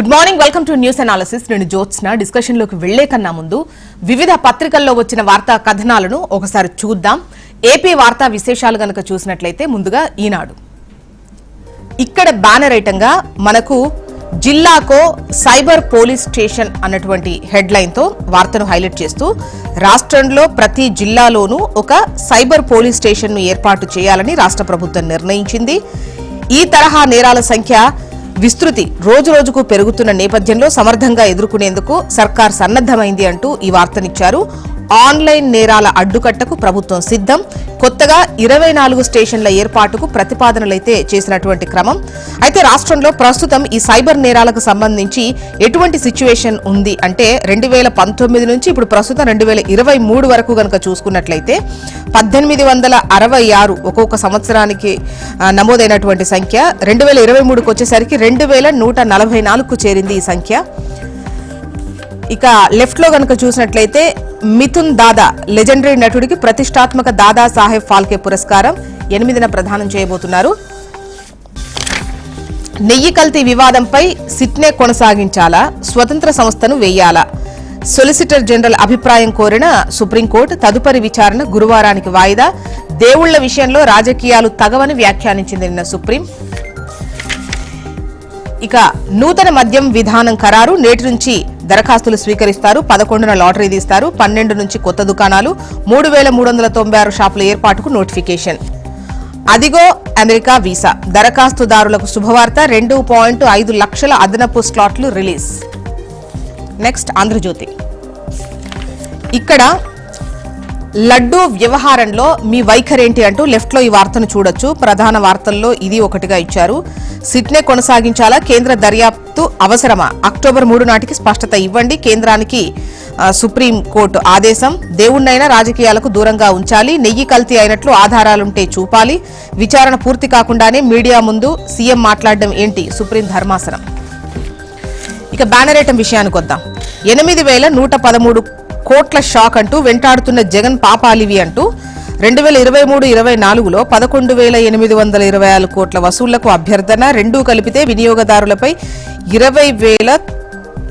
Good morning welcome to news analysis నేను జ్యోత్స్న. డిస్కషన్లోకి వెళ్ళే కన్నా ముందు వివిధ పత్రికల్లో వచ్చిన వార్తా కథనాలను ఒకసారి చూద్దాం. ఏపీ వార్తా విశేషాలు గనక చూసినట్లయితే ముందుగా ఈనాడు. ఇక్కడ బ్యానర్ ఐటంగా మనకు జిల్లాకో సైబర్ పోలీస్ స్టేషన్ అన్నటువంటి హెడ్లైన్తో వార్తను హైలైట్ చేస్తూ రాష్ట్రంలో ప్రతి జిల్లాలోనూ ఒక సైబర్ పోలీస్ స్టేషన్ను ఏర్పాటు చేయాలని రాష్ట్ర ప్రభుత్వం నిర్ణయించింది. ఈ తరహా నేరాల సంఖ్య విస్తృతి రోజు రోజుకు పెరుగుతున్న నేపథ్యంలో సమర్థంగా ఎదుర్కొనేందుకు సర్కార్ సన్నద్దమైంది అంటూ ఈ వార్తనిచ్చారు. ఆన్లైన్ నేరాల అడ్డుకట్టకు ప్రభుత్వం సిద్ధం. కొత్తగా ఇరవై నాలుగు స్టేషన్ల ఏర్పాటుకు ప్రతిపాదనలైతే చేసినటువంటి క్రమం. అయితే రాష్ట్రంలో ప్రస్తుతం ఈ సైబర్ నేరాలకు సంబంధించి ఎటువంటి సిచ్యువేషన్ ఉంది అంటే రెండు వేల పంతొమ్మిది నుంచి ఇప్పుడు ప్రస్తుతం రెండు వేల ఇరవై మూడు వరకు కనుక చూసుకున్నట్లయితే పద్దెనిమిది వందల అరవై ఆరు ఒక్కొక్క సంవత్సరానికి నమోదైనటువంటి సంఖ్య. రెండు వేల ఇరవై మూడుకు వచ్చేసరికి రెండు వేల నూట నలభై నాలుగుకు చేరింది ఈ సంఖ్య. ఇక లెఫ్ట్లో గనక చూసినట్లయితే మిథున్ దాదా లెజెండరీ నటుడికి ప్రతిష్టాత్మక దాదా సాహెబ్ ఫాల్కే పురస్కారం ఎనిమిదిన ప్రదానం చేయబోతున్నారు. నెయ్యి కల్తీ వివాదంపై సిట్నే కొనసాగించాలా? స్వతంత్ర సంస్థను వేయాలా? సొలిసిటర్ జనరల్ అభిప్రాయం కోరిన సుప్రీంకోర్టు తదుపరి విచారణ గురువారానికి వాయిదా. దేవుళ్ళ విషయంలో రాజకీయాలు తగవని వ్యాఖ్యానించింది నిన్న సుప్రీం. ఇక నూతన మద్యం విధానం ఖరారు. నేటి నుంచి దరఖాస్తులు స్వీకరిస్తారు పదకొండున లాటరీ తీస్తారు పన్నెండు నుంచి కొత్త దుకాణాలు మూడు వేల మూడు వందల తొంభై ఆరు షాపుల ఏర్పాటుకు నోటిఫికేషన్. అదిగో అమెరికా వీసా. దరఖాస్తుదారులకు శుభవార్త రెండు పాయింట్ ఐదు లక్షల అదనపు స్లాట్లు రిలీజ్. నెక్స్ట్ ఆంధ్రజ్యోతి. ఇక్కడ లడ్డూ వ్యవహారంలో మీ వైఖరేంటి అంటూ లెఫ్ట్లో ఈ వార్తను చూడొచ్చు. ప్రధాన వార్తల్లో ఇది ఒకటిగా ఇచ్చారు. సిట్నే కొనసాగించాలా? కేంద్ర దర్యాప్తు అవసరమా? అక్టోబర్ మూడు నాటికి స్పష్టత ఇవ్వండి. కేంద్రానికి సుప్రీంకోర్టు సుప్రీం కోర్టు ఆదేశం దేవుణ్ణైనా రాజకీయాలకు దూరంగా ఉంచాలి. నెయ్యి కల్తీ అయినట్లు ఆధారాలుంటే చూపాలి. విచారణ పూర్తి కాకుండానే మీడియా ముందు సీఎం మాట్లాడడం ఏంటి? సుప్రీం ధర్మాసనం. ఇక బ్యానరేటం విషయానికి వద్దాం. ఎనిమిది వేల నూట పదమూడు కోట్ల షాక్ అంటూ వెంటాడుతున్న జగన్ పాపాలివి అంటూ రెండు వేల ఇరవై మూడు ఇరవై నాలుగులో పదకొండు వేల ఎనిమిది వందల ఇరవై ఆరు కోట్ల వసూళ్ళకు అభ్యర్థన రెండూ కలిపితే వినియోగదారులపై ఇరవై వేల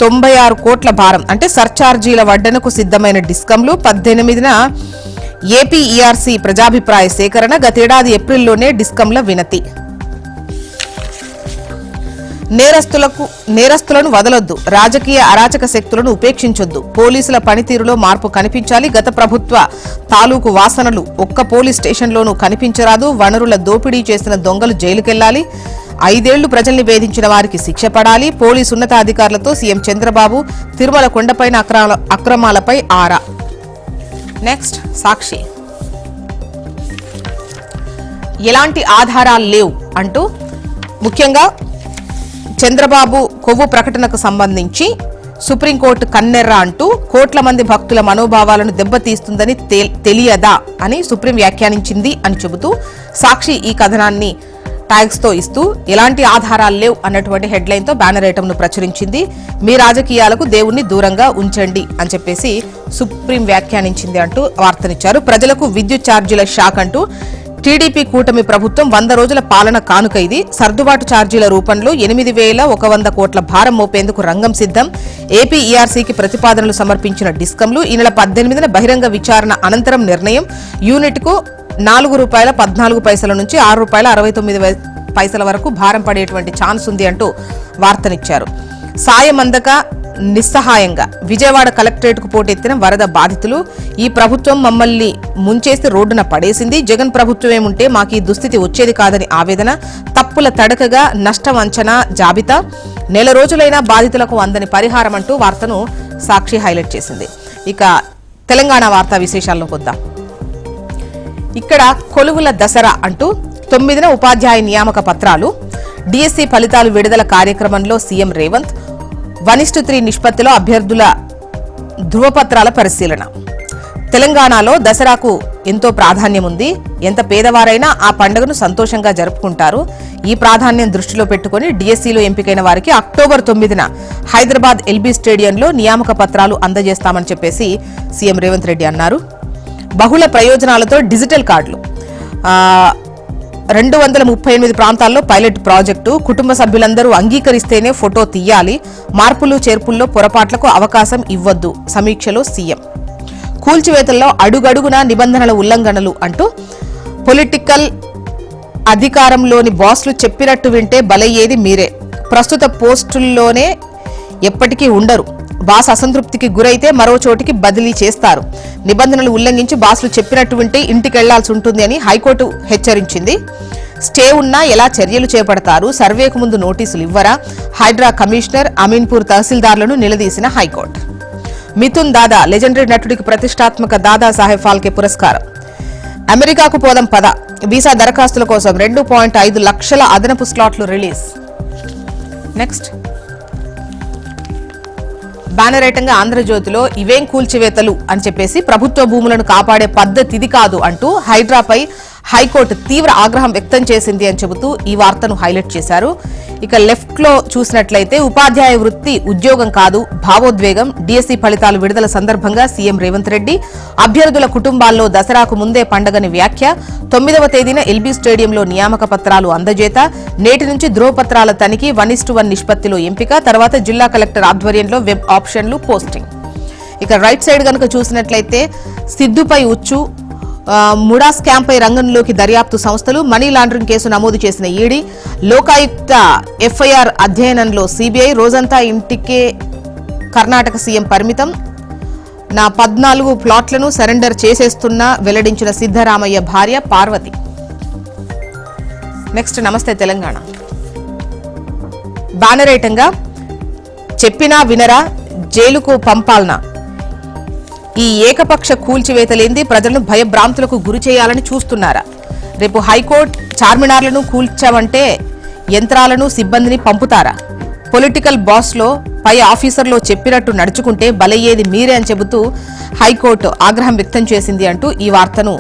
తొంభై ఆరు కోట్ల భారం. అంటే సర్చార్జీల వడ్డనకు సిద్ధమైన డిస్కంలు పద్దెనిమిదిన ఏపీఈఆర్సీ ప్రజాభిప్రాయ సేకరణ గతేడాది ఏప్రిల్లోనే డిస్కంల వినతి. నేరస్తులకు నేరస్తులను వదలొద్దు. రాజకీయ అరాచక శక్తులను ఉపేక్షించొద్దు. పోలీసుల పనితీరులో మార్పు కనిపించాలి. గత ప్రభుత్వ తాలూకు వాసనలు ఒక్క పోలీస్ స్టేషన్లోనూ కనిపించరాదు. వనరుల దోపిడీ చేసిన దొంగలు జైలుకెళ్ళాలి ఐదేళ్ళు ప్రజల్ని వేధించిన వారికి శిక్ష పడాలి. పోలీసు ఉన్నతాధికారులతో సీఎం చంద్రబాబు తిరుమల కొండపైన అక్రమాలపై ఆరా. నెక్స్ట్ సాక్షి. ఎలాంటి ఆధారాలు లేవు అంటూ ముఖ్యంగా చంద్రబాబు కొవ్వు ప్రకటనకు సంబంధించి సుప్రీంకోర్టు కన్నెర్ర అంటూ కోట్ల మంది భక్తుల మనోభావాలను దెబ్బతీస్తుందని తెలియదా అని సుప్రీం వ్యాఖ్యానించింది అని చెబుతూ సాక్షి ఈ కథనాన్ని ట్యాగ్స్తో ఇస్తూ ఎలాంటి ఆధారాలు లేవు అన్నటువంటి హెడ్లైన్తో బ్యానర్ ఐటమ్ను ప్రచురించింది. మీ రాజకీయాలకు దేవుణ్ణి దూరంగా ఉంచండి అని చెప్పేసి సుప్రీం వ్యాఖ్యానించింది అంటూ వార్తనిచ్చారు. ప్రజలకు విద్యుత్ ఛార్జీల షాక్ అంటూ టీడీపీ కూటమి ప్రభుత్వం వంద రోజుల పాలన కానుక ఇది. సర్దుబాటు ఛార్జీల రూపంలో ఎనిమిది వేల ఒక వంద కోట్ల భారం మోపేందుకు రంగం సిద్ధం. ఏపీ ఈఆర్సీకి ప్రతిపాదనలు సమర్పించిన డిస్కంలు ఈ నెల పద్దెనిమిదిన బహిరంగ విచారణ అనంతరం నిర్ణయం. యూనిట్కు నాలుగు రూపాయల పద్నాలుగు పైసల నుంచి ఆరు రూపాయల అరవై తొమ్మిది వై- పైసల వరకు భారం పడేటువంటి ఛాన్స్ ఉంది అంటూ వార్తనిచ్చారు. సాయం అందక నిస్సహాయంగా విజయవాడ కలెక్టరేట్కు పోటెత్తిన వరద బాధితులు ఈ ప్రభుత్వం మమ్మల్ని ముంచేసి రోడ్డున పడేసింది. జగన్ ప్రభుత్వమేముంటే మాకు ఈ దుస్థితి వచ్చేది కాదని ఆవేదన తప్పుల తడకగా నష్టం అంచనా జాబితా. నెల రోజులైనా బాధితులకు అందని పరిహారం అంటూ వార్తను సాక్షి హైలైట్ చేసింది. ఇక తెలంగాణ వార్తా విశేషాల్లోకి వద్దాం. ఇక్కడ కొలువుల దసరా అంటూ తొమ్మిదిన ఉపాధ్యాయ నియామక పత్రాలు. డిఎస్సి ఫలితాలు విడుదల కార్యక్రమంలో సీఎం రేవంత్ వనిష్ఠు త్రీ నిష్పత్తిలో అభ్యర్థుల ధృవపత్రాల పరిశీలన. తెలంగాణలో దసరాకు ఎంతో ప్రాధాన్యం ఉంది. ఎంత పేదవారైనా ఆ పండుగను సంతోషంగా జరుపుకుంటారు. ఈ ప్రాధాన్యం దృష్టిలో పెట్టుకుని డిఎస్సీలో ఎంపికైన వారికి అక్టోబర్ తొమ్మిదిన హైదరాబాద్ ఎల్బీ స్టేడియంలో నియామక పత్రాలు అందజేస్తామని చెప్పేసి సీఎం రేవంత్ రెడ్డి అన్నారు. బహుళ ప్రయోజనాలతో డిజిటల్ కార్డులు. రెండు వందల ముప్పై ఎనిమిది ప్రాంతాల్లో పైలట్ ప్రాజెక్టు. కుటుంబ సభ్యులందరూ అంగీకరిస్తేనే ఫోటో తీయాలి. మార్పులు చేర్పుల్లో పొరపాట్లకు అవకాశం ఇవ్వద్దు సమీక్షలో సీఎం. కూల్చివేతల్లో అడుగడుగున నిబంధనల ఉల్లంఘనలు అంటూ పొలిటికల్ అధికారంలోని బాస్లు చెప్పినట్టు వింటే బలయ్యేది మీరే. ప్రస్తుత పోస్టుల్లోనే ఎప్పటికీ ఉండరు. బాస్ అసంతృప్తికి గురైతే మరో చోటికి బదిలీ చేస్తారు. నిబంధనలు ఉల్లంఘించి బాస్లు చెప్పినట్టు ఉంటే ఇంటికి వెళ్ళాల్సి ఉంటుంది అని హైకోర్టు హెచ్చరించింది. స్టే ఉన్నా ఎలా చర్యలు చేపడతారు? సర్వేకు ముందు నోటీసులు ఇవ్వరా? హైడ్రా కమిషనర్ అమీన్పూర్ తహసీల్దార్లను నిలదీసిన high court. Mithun Dada legendary నటుడికి ప్రతిష్టాత్మక దాదా సాహెబ్ ఫాల్కే పురస్కారం. అమెరికాకు పోదం పద. వీసా దరఖాస్తుల కోసం రెండు పాయింట్ ఐదు లక్షల అదనపు స్లాట్లు రిలీజ్. నెక్స్ట్. బ్యానర్ ఐటంగా ఆంధ్రజ్యోతిలో ఇవేం కూల్చివేతలు అని చెప్పేసి ప్రభుత్వ భూములను కాపాడే పద్ధతిది కాదు అంటూ హైడ్రాపై హైకోర్టు తీవ్ర ఆగ్రహం వ్యక్తం చేసింది అని చెబుతూ ఈ వార్తను హైలైట్ చేశారు. ఇక లెఫ్ట్లో చూసినట్లయితే ఉపాధ్యాయ వృత్తి ఉద్యోగం కాదు భావోద్వేగం డీఎస్సీ ఫలితాలు విడుదల సందర్భంగా సీఎం రేవంత్ రెడ్డి అభ్యర్థుల కుటుంబాల్లో దసరాకు ముందే పండగని వ్యాఖ్య తొమ్మిదవ తేదీన ఎల్బీ స్టేడియంలో నియామక పత్రాలు అందజేత నేటి నుంచి ధ్రువపత్రాల తనిఖీ వన్ ఇస్టు వన్ నిష్పత్తిలో ఎంపిక తర్వాత జిల్లా కలెక్టర్ ఆధ్వర్యంలో వెబ్ ఆప్షన్లు పోస్టింగ్. ఇక రైట్ సైడ్ కనుక చూసినట్లయితే సిద్దుపై ఉచ్చు ముడా స్కామ్ పై రంగంలోకి దర్యాప్తు సంస్థలు మనీ లాండరింగ్ కేసు నమోదు చేసిన ఈడీ లోకాయుక్త ఎఫ్ఐఆర్ అధ్యయనంలో సిబిఐ రోజంతా ఇంటికే కర్ణాటక సీఎం పరిమితం. నా పద్నాలుగు ప్లాట్లను సరెండర్ చేసేస్తున్నా వెల్లడించిన సిద్ధరామయ్య భార్య పార్వతి. నెక్స్ట్ నమస్తే తెలంగాణ. బ్యానరేటంగా చెప్పినా వినరా జైలుకు పంపాలనా? ఈ ఏకపక్ష కూల్చివేతలేంది ప్రజలను భయభ్రాంతులకు గురి చేయాలని చూస్తున్నారా? రేపు హైకోర్టు చార్మినార్లను కూల్చామంటే యంత్రాలను సిబ్బందిని పంపుతారా? పొలిటికల్ బాస్లో పై ఆఫీసర్లో చెప్పినట్టు నడుచుకుంటే బలయ్యేది మీరే అని చెబుతూ హైకోర్టు ఆగ్రహం వ్యక్తం చేసింది అంటూ ఈ వార్తను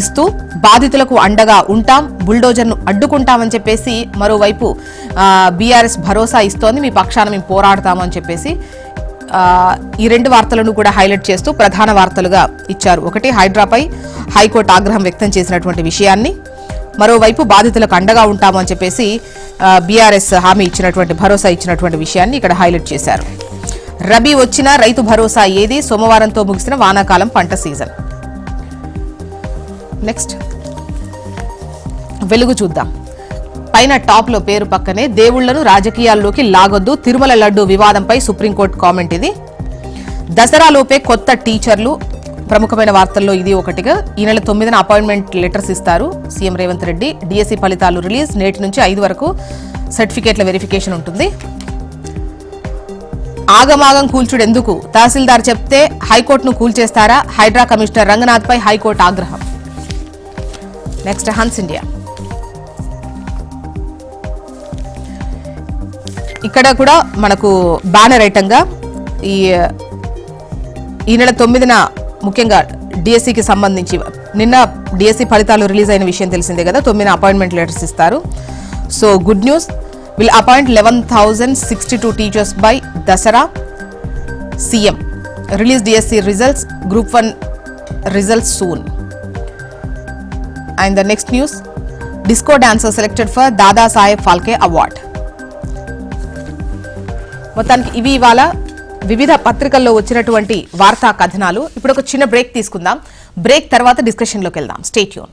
ఇస్తూ బాధితులకు అండగా ఉంటాం బుల్డోజర్ను అడ్డుకుంటామని చెప్పేసి మరోవైపు బీఆర్ఎస్ భరోసా ఇస్తోంది మీ పక్షాన మేము పోరాడతామని చెప్పేసి ఈ రెండు వార్తలను కూడా హైలైట్ చేస్తూ ప్రధాన వార్తలుగా ఇచ్చారు. ఒకటి హైడ్రాపై హైకోర్టు ఆగ్రహం వ్యక్తం చేసినటువంటి విషయాన్ని. మరోవైపు బాధితులకు అండగా ఉంటామని చెప్పేసి బీఆర్ఎస్ హామీ ఇచ్చినటువంటి భరోసా ఇచ్చినటువంటి విషయాన్ని ఇక్కడ హైలైట్ చేశారు. రబీ వచ్చినా రైతు భరోసా ఏది? సోమవారంతో ముగిసిన వానాకాలం పంట సీజన్. నెక్స్ట్ వెలుగు చూద్దాం. పైన టాప్లో పేరు పక్కనే దేవుళ్ళను రాజకీయాల్లోకి లాగొద్దు తిరుమల లడ్డు వివాదంపై సుప్రీంకోర్టు కామెంట్ ఇది. దసరాలోపే కొత్త టీచర్లు ప్రముఖమైన వార్తల్లో ఇది ఒకటిగా ఈ నెల తొమ్మిదిన అపాయింట్మెంట్ లెటర్స్ ఇస్తారు. సీఎం రేవంత్ రెడ్డి డిఎస్సీ ఫలితాలు రిలీజ్ నేటి నుంచి ఐదు వరకు సర్టిఫికేట్ల వెరిఫికేషన్ ఉంటుంది. ఆగమాగం కూల్చుడు ఎందుకు? తహసీల్దార్ చెప్తే హైకోర్టును కూల్చేస్తారా? హైడ్రా కమిషనర్ రంగనాథ్పై హైకోర్టు ఆగ్రహం. Next Hans India. ఇక్కడ కూడా మనకు బ్యానర్ ఐటంగా ఈ ఈ నెల తొమ్మిదిన ముఖ్యంగా డిఎస్సికి సంబంధించి నిన్న డిఎస్సి ఫలితాలు రిలీజ్ అయిన విషయం తెలిసిందే కదా తొమ్మిది అపాయింట్మెంట్ లెటర్స్ ఇస్తారు. So good news will appoint eleven thousand sixty two teachers by Dasara CM release DSC results group one results soon. And the next news disco dancer selected for Dada Saheb Phalke award. మొత్తానికి ఇవి ఇవాళ వివిధ పత్రికల్లో వచ్చినటువంటి వార్తా కథనాలు. ఇప్పుడు ఒక చిన్న బ్రేక్ తీసుకుందాం. బ్రేక్ తర్వాత డిస్కషన్లోకి వెళ్దాం. స్టేట్యూన్